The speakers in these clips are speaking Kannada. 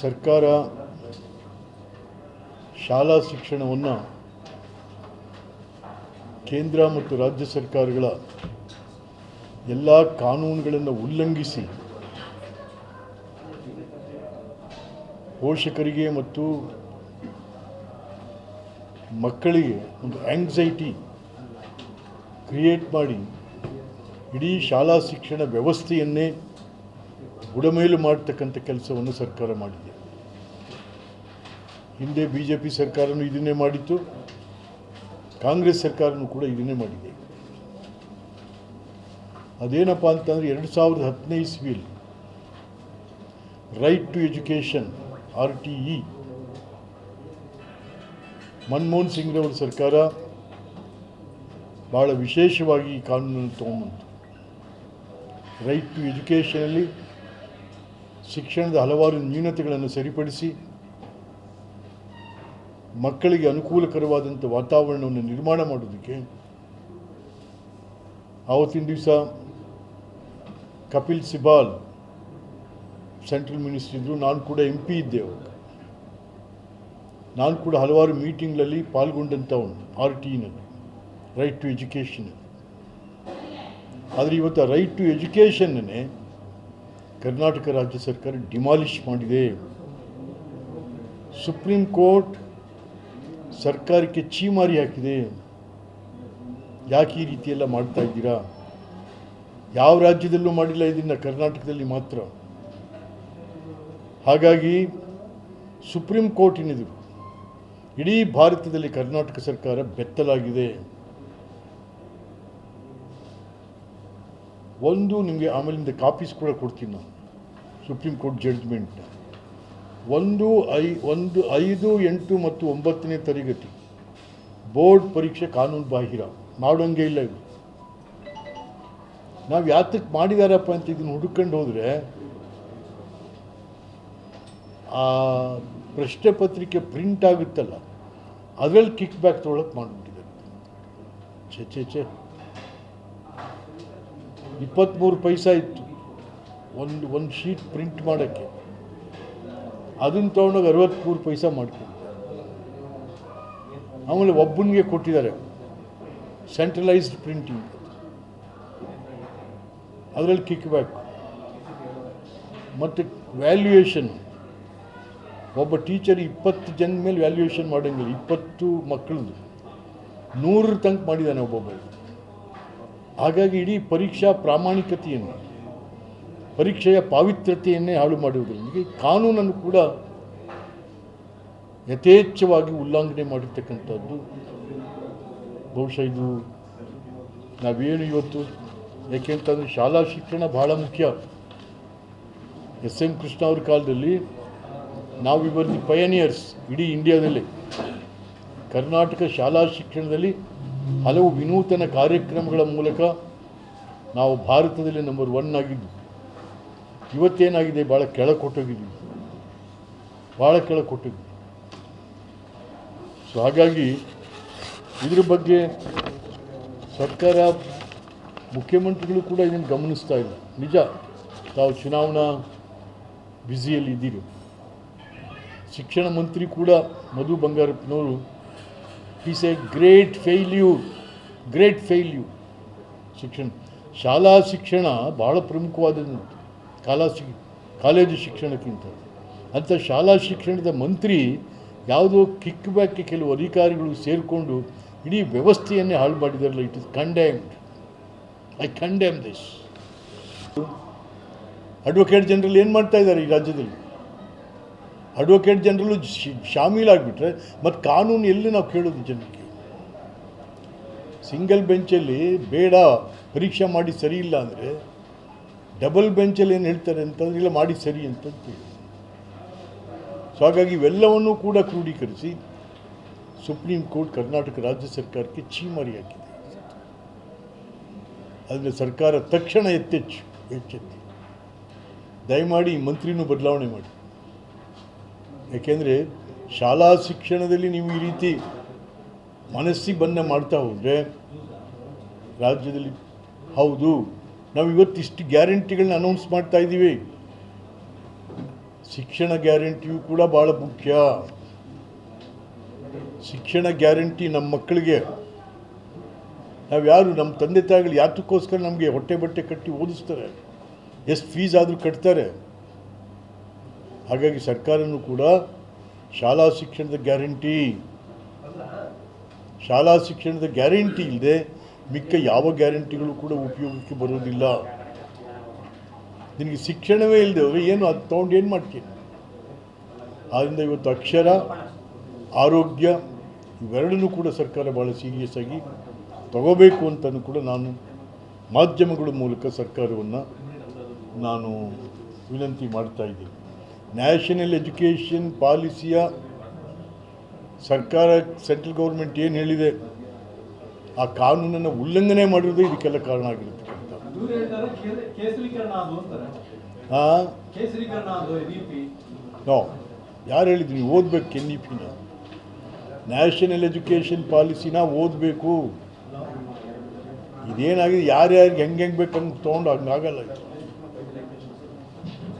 ಸರ್ಕಾರ ಶಾಲಾ ಶಿಕ್ಷಣವನ್ನು ಕೇಂದ್ರ ಮತ್ತು ರಾಜ್ಯ ಸರ್ಕಾರಗಳ ಎಲ್ಲ ಕಾನೂನುಗಳನ್ನು ಉಲ್ಲಂಘಿಸಿ ಪೋಷಕರಿಗೆ ಮತ್ತು ಮಕ್ಕಳಿಗೆ ಒಂದು ಆಂಗ್ಸೈಟಿ ಕ್ರಿಯೇಟ್ ಮಾಡಿ ಇಡೀ ಶಾಲಾ ಶಿಕ್ಷಣ ವ್ಯವಸ್ಥೆಯನ್ನೇ ಬುಡಮೇಲು ಮಾಡ್ತಕ್ಕಂಥ ಕೆಲಸವನ್ನು ಸರ್ಕಾರ ಮಾಡಿದೆ. ಹಿಂದೆ ಬಿ ಜೆ ಪಿ ಸರ್ಕಾರನೂ ಇದನ್ನೇ ಮಾಡಿತ್ತು. ಕಾಂಗ್ರೆಸ್ ಸರ್ಕಾರನೂ ಕೂಡ ಇದನ್ನೇ ಮಾಡಿದೆ. ಅದೇನಪ್ಪ ಅಂತಂದರೆ ಎರಡು ಸಾವಿರದ ಹದಿನೈದು ಇಸ್ವಿಯಲ್ಲಿ right to education R T E Manmohan ಸಿಂಗ್ರವರ ಸರ್ಕಾರ ಭಾಳ ವಿಶೇಷವಾಗಿ ಈ ಕಾನೂನನ್ನು ತೊಗೊಂಬಂತು ರೈಟ್ ಟು ಎಜುಕೇಷನಲ್ಲಿ ಶಿಕ್ಷಣದ ಹಲವಾರು ನ್ಯೂನತೆಗಳನ್ನು ಸರಿಪಡಿಸಿ ಮಕ್ಕಳಿಗೆ ಅನುಕೂಲಕರವಾದಂಥ ವಾತಾವರಣವನ್ನು ನಿರ್ಮಾಣ ಮಾಡೋದಕ್ಕೆ ಆವತ್ತಿನ ದಿವಸ ಕಪಿಲ್ ಸಿಬಾಲ್ ಸೆಂಟ್ರಲ್ ಮಿನಿಸ್ಟರ್ ಇದ್ದರು ನಾನು ಕೂಡ ಎಂ ಪಿ ಇದ್ದೆ ಅವಾಗ. ನಾನು ಕೂಡ ಹಲವಾರು ಮೀಟಿಂಗ್ಗಳಲ್ಲಿ ಪಾಲ್ಗೊಂಡಂಥವನು ಆರ್ ಟಿನಲ್ಲಿ ರೈಟ್ ಟು ಎಜುಕೇಷನ್ ಆದರೆ ಇವತ್ತು ರೈಟ್ ಟು ಎಜುಕೇಷನ್ನೇ ಕರ್ನಾಟಕ ರಾಜ್ಯ ಸರ್ಕಾರ ಡಿಮಾಲಿಷ್ ಮಾಡಿದೆ. ಸುಪ್ರೀಂ ಕೋರ್ಟ್ ಸರ್ಕಾರಕ್ಕೆ ಚೀಮಾರಿ ಹಾಕಿದೆ. ಯಾಕೆ ಈ ರೀತಿಯೆಲ್ಲ ಮಾಡ್ತಾ ಇದ್ದೀರಾ? ಯಾವ ರಾಜ್ಯದಲ್ಲೂ ಮಾಡಿಲ್ಲ ಇದನ್ನು, ಕರ್ನಾಟಕದಲ್ಲಿ ಮಾತ್ರ. ಹಾಗಾಗಿ ಸುಪ್ರೀಂ ಕೋರ್ಟಿನಿದು ಇಡೀ ಭಾರತದಲ್ಲಿ ಕರ್ನಾಟಕ ಸರ್ಕಾರ ಬೆತ್ತಲಾಗಿದೆ. ಒಂದು ನಿಮಗೆ ಆಮೇಲಿಂದ ಕಾಪೀಸ್ ಕೂಡ ಕೊಡ್ತೀನಿ ನಾನು. ಸುಪ್ರೀಂ ಕೋರ್ಟ್ ಜಡ್ಜ್ಮೆಂಟ್ನ ಒಂದು ಐ, ಒಂದು ಐದು, ಎಂಟು ಮತ್ತು ಒಂಬತ್ತನೇ ತರಗತಿ. ಬೋರ್ಡ್ ಪರೀಕ್ಷೆ ಕಾನೂನು ಬಾಹಿರ. ಮಾಡೋಂಗೆ ಇಲ್ಲ ಇವು ನಾವು ಯಾತಕ್ಕೆ ಮಾಡಿದಾರಪ್ಪ ಅಂತ ಇದನ್ನು ಹುಡುಕೊಂಡು ಹೋದರೆ, ಆ ಪ್ರಶ್ನೆ ಪತ್ರಿಕೆ ಪ್ರಿಂಟ್ ಆಗುತ್ತಲ್ಲ, ಅದರಲ್ಲಿ ಕಿಕ್ ಬ್ಯಾಕ್ ತೊಗೊಳಕ್ಕೆ ಮಾಡಿಬಿಟ್ಟಿದ್ದಾರೆ. ಛೆ ಛೆ ಛೆ. ಇಪ್ಪತ್ತ್ಮೂರು ಪೈಸಾ ಇತ್ತು. ಒಂದು ಒಂದು ಶೀಟ್ ಪ್ರಿಂಟ್ ಮಾಡೋಕ್ಕೆ. ಅದನ್ನು ತೊಗೊಂಡೋಗಿ ಅರವತ್ತ್ಮೂರು ಪೈಸ ಮಾಡ್ಕೊಂಡು. ಆಮೇಲೆ ಒಬ್ಬನಿಗೆ ಕೊಟ್ಟಿದ್ದಾರೆ. Centralised printing. ಅದರಲ್ಲಿ ಕಿಕ್ ಬ್ಯಾಕ್. ಮತ್ತು ವ್ಯಾಲ್ಯೂಯೇಷನ್. ಒಬ್ಬ ಟೀಚರ್ ಇಪ್ಪತ್ತು ಜನ ಮೇಲೆ ವ್ಯಾಲ್ಯೂಯೇಷನ್ ಮಾಡೋಂಗಿಲ್ಲ. ಇಪ್ಪತ್ತು ಮಕ್ಕಳದು ನೂರರ ತನಕ ಮಾಡಿದ್ದಾನೆ ಒಬ್ಬೊಬ್ಬ. ಹಾಗಾಗಿ ಇಡೀ ಪರೀಕ್ಷಾ ಪ್ರಾಮಾಣಿಕತೆಯನ್ನು, ಪರೀಕ್ಷೆಯ ಪಾವಿತ್ರ್ಯತೆಯನ್ನೇ ಹಾಳು ಮಾಡುವುದರೊಂದಿಗೆ ಕಾನೂನನ್ನು ಕೂಡ ಯಥೇಚ್ಛವಾಗಿ ಉಲ್ಲಂಘನೆ ಮಾಡಿರ್ತಕ್ಕಂಥದ್ದು. ಬಹುಶಃ ಇದು ನಾವೇನು ಇವತ್ತು ಯಾಕೆಂತಂದರೆ ಶಾಲಾ ಶಿಕ್ಷಣ ಬಹಳ ಮುಖ್ಯ. ಎಸ್ ಎಂ ಕೃಷ್ಣ ಅವ್ರ ಕಾಲದಲ್ಲಿ ನಾವು ಇವರ್ ದಿ ಪಯನಿಯರ್ಸ್ ಇಡೀ ಇಂಡಿಯಾದಲ್ಲಿ. ಕರ್ನಾಟಕ ಶಾಲಾ ಶಿಕ್ಷಣದಲ್ಲಿ ಹಲವು ವಿನೂತನ ಕಾರ್ಯಕ್ರಮಗಳ ಮೂಲಕ ನಾವು ಭಾರತದಲ್ಲಿ ನಂಬರ್ ಒನ್ ಆಗಿದ್ದು, ಇವತ್ತೇನಾಗಿದೆ ಭಾಳ ಕೆಳ ಕೊಟ್ಟೋಗಿದ್ದೀವಿ ಭಾಳ ಕೆಳ ಕೊಟ್ಟೋಗಿದ್ದೀವಿ ಸೊ ಹಾಗಾಗಿ ಇದ್ರ ಬಗ್ಗೆ ಸರ್ಕಾರ, ಮುಖ್ಯಮಂತ್ರಿಗಳು ಕೂಡ ಇದನ್ನು ಗಮನಿಸ್ತಾ ಇಲ್ಲ. ನಿಜ, ತಾವು ಚುನಾವಣಾ ಬ್ಯುಸಿಯಲ್ಲಿ ಇದ್ದೀರಿ. ಶಿಕ್ಷಣ ಮಂತ್ರಿ ಕೂಡ Madhu ಬಂಗಾರಪ್ಪನವರು is a great failure great failure ಶಿಕ್ಷಣ, ಶಾಲಾ ಶಿಕ್ಷಣ ಭಾಳ ಪ್ರಮುಖವಾದದ್ದು. ಕಾಲಾ ಶಿ, ಕಾಲೇಜು ಶಿಕ್ಷಣಕ್ಕಿಂತ. ಅಂಥ ಶಾಲಾ ಶಿಕ್ಷಣದ ಮಂತ್ರಿ ಯಾವುದೋ ಕಿಕ್ ಬ್ಯಾಕ್ ಕೆಲವು ಅಧಿಕಾರಿಗಳು ಸೇರಿಕೊಂಡು ಇಡೀ ವ್ಯವಸ್ಥೆಯನ್ನೇ ಹಾಳು ಮಾಡಿದಾರಲ್ಲ it is condemned I condemn this advocate general ಏನು ಮಾಡ್ತಾ ಇದ್ದಾರೆ ಈ ರಾಜ್ಯದಲ್ಲಿ? ಅಡ್ವೊಕೇಟ್ ಜನರಲ್ಲು ಶಾಮೀಲಾಗಿಬಿಟ್ರೆ ಮತ್ತು ಕಾನೂನು ಎಲ್ಲಿ ನಾವು ಕೇಳೋದು ಜನಕ್ಕೆ ಸಿಂಗಲ್ ಬೆಂಚಲ್ಲಿ ಬೇಡ, ಪರೀಕ್ಷೆ ಮಾಡಿ ಸರಿ ಇಲ್ಲ ಅಂದರೆ ಡಬಲ್ ಬೆಂಚಲ್ಲಿ ಏನು ಹೇಳ್ತಾರೆ ಅಂತಂದ್ರೆ ಇಲ್ಲ ಮಾಡಿ ಸರಿ ಅಂತಂತೇಳಿ ಸೊ ಹಾಗಾಗಿ ಇವೆಲ್ಲವನ್ನೂ ಕೂಡ ಕ್ರೋಢೀಕರಿಸಿ ಸುಪ್ರೀಂ ಕೋರ್ಟ್ ಕರ್ನಾಟಕ ರಾಜ್ಯ ಸರ್ಕಾರಕ್ಕೆ ಚೀಮಾರಿ ಹಾಕಿದೆ. ಆದರೆ ಸರ್ಕಾರ ತಕ್ಷಣ ಎತ್ತೆಚ್ಚು, ಎಚ್ಚೆತ್ತಿ. ದಯಮಾಡಿ ಮಂತ್ರಿನೂ ಬದಲಾವಣೆ ಮಾಡಿ. ಯಾಕೆಂದರೆ ಶಾಲಾ ಶಿಕ್ಷಣದಲ್ಲಿ ನೀವು ಈ ರೀತಿ ಮನಸ್ಸಿಗೆ ಬಂದ ಮಾಡ್ತಾ ಹೋದರೆ ರಾಜ್ಯದಲ್ಲಿ, ಹೌದು, ನಾವು ಇವತ್ತು ಇಷ್ಟು ಗ್ಯಾರಂಟಿಗಳನ್ನ ಅನೌನ್ಸ್ ಮಾಡ್ತಾ ಇದ್ದೀವಿ. ಶಿಕ್ಷಣ ಗ್ಯಾರಂಟಿಯು ಕೂಡ ಭಾಳ ಮುಖ್ಯ. ಶಿಕ್ಷಣ ಗ್ಯಾರಂಟಿ ನಮ್ಮ ಮಕ್ಕಳಿಗೆ. ನಾವು ಯಾರು ನಮ್ಮ ತಂದೆ ತಾಯಿಗಳು ಯಾತಕ್ಕೋಸ್ಕರ ನಮಗೆ ಹೊಟ್ಟೆ ಬಟ್ಟೆ ಕಟ್ಟಿ ಓದಿಸ್ತಾರೆ. ಎಷ್ಟು ಫೀಸ್ ಆದರೂ ಕಟ್ತಾರೆ. ಹಾಗಾಗಿ ಸರ್ಕಾರನು ಕೂಡ ಶಾಲಾ ಶಿಕ್ಷಣದ ಗ್ಯಾರಂಟಿ. ಶಾಲಾ ಶಿಕ್ಷಣದ ಗ್ಯಾರಂಟಿ ಇಲ್ಲದೆ ಮಿಕ್ಕ ಯಾವ ಗ್ಯಾರಂಟಿಗಳು ಕೂಡ ಉಪಯೋಗಕ್ಕೆ ಬರೋದಿಲ್ಲ ನಿನಗೆ ಶಿಕ್ಷಣವೇ ಇಲ್ಲದೆ ಏನು ಅದು ತೊಗೊಂಡು ಏನು ಮಾಡ್ತೀನಿ ಆದ್ದರಿಂದ ಇವತ್ತು ಅಕ್ಷರ, ಆರೋಗ್ಯ ಇವೆರಡನ್ನೂ ಕೂಡ ಸರ್ಕಾರ ಭಾಳ ಸೀರಿಯಸ್ ಆಗಿ ತಗೋಬೇಕು ಅಂತಲೂ ಕೂಡ ನಾನು ಮಾಧ್ಯಮಗಳ ಮೂಲಕ ಸರ್ಕಾರವನ್ನು ನಾನು ವಿನಂತಿ ಮಾಡ್ತಾ ಇದ್ದೀನಿ. ನ್ಯಾಷನಲ್ ಎಜುಕೇಷನ್ ಪಾಲಿಸಿಯ ಸರ್ಕಾರ ಸೆಂಟ್ರಲ್ ಗೌರ್ಮೆಂಟ್ ಏನು ಹೇಳಿದೆ? ಆ ಕಾನೂನನ್ನು ಉಲ್ಲಂಘನೆ ಮಾಡಿರೋದು ಇದಕ್ಕೆಲ್ಲ ಕಾರಣ ಆಗಿರ್ತಕ್ಕಂಥ ಅಂತಾರೆ. ಹಾಂ ನೋ. ಯಾರು ಹೇಳಿದ್ರಿ ನೀವು ಓದಬೇಕು ಎನ್ ಇ ಪಿನ ನ್ಯಾಷನಲ್ ಎಜುಕೇಷನ್ ಪಾಲಿಸಿನ ಓದಬೇಕು. ಇದೇನಾಗಿದೆ? ಯಾರ್ಯಾರಿಗೆ ಹೆಂಗೆ ಹೆಂಗೆ ಬೇಕು ಹಂಗೆ ತೊಗೊಂಡು ಹಂಗಾಗಲ್ಲ ಇದು.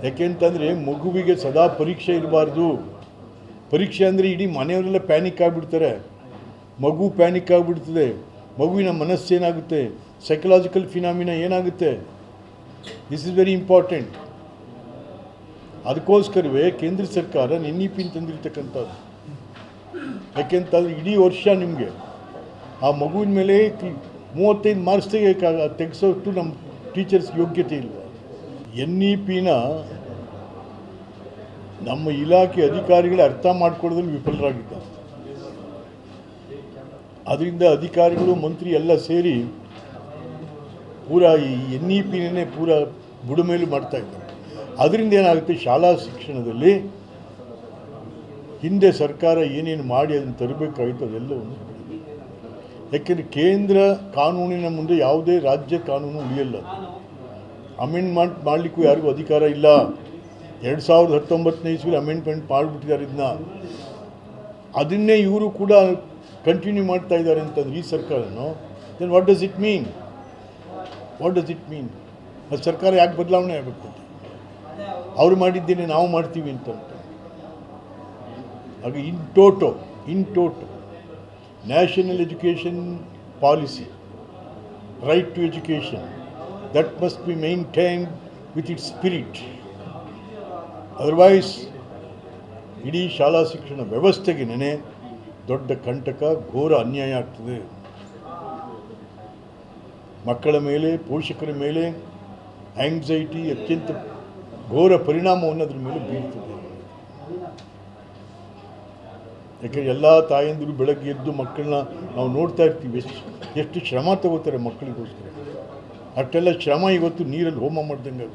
ಯಾಕೆಂತಂದರೆ ಮಗುವಿಗೆ ಸದಾ ಪರೀಕ್ಷೆ ಇರಬಾರ್ದು. ಪರೀಕ್ಷೆ ಅಂದರೆ ಇಡೀ ಮನೆಯವರೆಲ್ಲ ಪ್ಯಾನಿಕ್ ಆಗಿಬಿಡ್ತಾರೆ. ಮಗು ಪ್ಯಾನಿಕ್ ಆಗಿಬಿಡ್ತದೆ. ಮಗುವಿನ ಮನಸ್ಸೇನಾಗುತ್ತೆ ಸೈಕಲಾಜಿಕಲ್ ಫಿನಾಮಿನ ಏನಾಗುತ್ತೆ? ದಿಸ್ ಇಸ್ ವೆರಿ ಇಂಪಾರ್ಟೆಂಟ್ ಅದಕ್ಕೋಸ್ಕರವೇ ಕೇಂದ್ರ ಸರ್ಕಾರ ನಿನ್ನಿ ಪಿನ್ ತಂದಿರ್ತಕ್ಕಂಥದ್ದು. ಯಾಕೆಂತಂದ್ರೆ ಇಡೀ ವರ್ಷ ನಿಮಗೆ ಆ ಮಗುವಿನ ಮೇಲೆ ಮೂವತ್ತೈದು ಮಾರ್ಕ್ಸ್ ತೆಗಿಯೋಕ್ಕಾಗ ತೆಗೆಸೋಷ್ಟು ನಮ್ಮ ಟೀಚರ್ಸ್ ಯೋಗ್ಯತೆ ಇಲ್ಲ. ಎನ್ ಇ ಪಿನ ನಮ್ಮ ಇಲಾಖೆ ಅಧಿಕಾರಿಗಳೇ ಅರ್ಥ ಮಾಡ್ಕೊಳ್ಳೋದ್ರಲ್ಲಿ ವಿಫಲರಾಗಿದ್ದಾರೆ. ಅದರಿಂದ ಅಧಿಕಾರಿಗಳು, ಮಂತ್ರಿ ಎಲ್ಲ ಸೇರಿ ಪೂರ ಈ ಎನ್ ಇ ಪಿನೇ ಪೂರ ಬುಡಮೇಲು ಮಾಡ್ತಾ ಇದ್ದಾರೆ. ಅದರಿಂದ ಏನಾಗುತ್ತೆ? ಶಾಲಾ ಶಿಕ್ಷಣದಲ್ಲಿ ಹಿಂದೆ ಸರ್ಕಾರ ಏನೇನು ಮಾಡಿ ಅದನ್ನು ತರಬೇಕಾಗಿತ್ತು ಅದೆಲ್ಲವನ್ನು ಯಾಕೆಂದರೆ ಕೇಂದ್ರ ಕಾನೂನಿನ ಮುಂದೆ ಯಾವುದೇ ರಾಜ್ಯ ಕಾನೂನು ಉಳಿಯಲ್ಲ. ಅಮೆಂಡ್ಮೆಂಟ್ ಮಾಡಲಿಕ್ಕೂ ಯಾರಿಗೂ ಅಧಿಕಾರ ಇಲ್ಲ. ಎರಡು ಸಾವಿರದ ಹತ್ತೊಂಬತ್ತನೇ ಇಸ್ವಿಲಿ ಅಮೆಂಡ್ಮೆಂಟ್ ಮಾಡಿಬಿಟ್ಟಿದ್ದಾರೆ ಇದನ್ನ ಅದನ್ನೇ ಇವರು ಕೂಡ ಕಂಟಿನ್ಯೂ ಮಾಡ್ತಾ ಇದ್ದಾರೆ ಅಂತಂದ್ರೆ ಈ ಸರ್ಕಾರನು? Then what does it mean what does it mean ಅದು ಸರ್ಕಾರ ಯಾಕೆ ಬದಲಾವಣೆ ಆಗಬೇಕು ಅವರು ಮಾಡಿದ್ದೇನೆ ನಾವು ಮಾಡ್ತೀವಿ ಅಂತ ಹಾಗೆ in toto in toto national education policy right to education that must be maintained with its spirit otherwise ಇಡೀ ಶಾಲಾ ಶಿಕ್ಷಣ ವ್ಯವಸ್ಥೆಗೆ ನೆನೆ ದೊಡ್ಡ ಕಂಟಕ ಘೋರ ಅನ್ಯಾಯ ಆಗ್ತದೆ. ಮಕ್ಕಳ ಮೇಲೆ, ಪೋಷಕರ ಮೇಲೆ ಆಂಗ್ಸೈಟಿ ಅತ್ಯಂತ ಘೋರ ಪರಿಣಾಮವನ್ನು ಅದರ ಮೇಲೆ ಬೀಳ್ತದೆ ಯಾಕೆಂದರೆ ಎಲ್ಲ ತಾಯಂದಿರು ಬೆಳಗ್ಗೆ ಎದ್ದು ಮಕ್ಕಳನ್ನ ನಾವು ನೋಡ್ತಾ ಇರ್ತೀವಿ, ಎಷ್ಟು ಎಷ್ಟು ಶ್ರಮ ತಗೋತಾರೆ ಮಕ್ಕಳಿಗೋಸ್ಕರ. ಅಷ್ಟೆಲ್ಲ ಶ್ರಮ ಇವತ್ತು ನೀರಲ್ಲಿ ಹೋಮ ಮಾಡ್ದಂಗೆ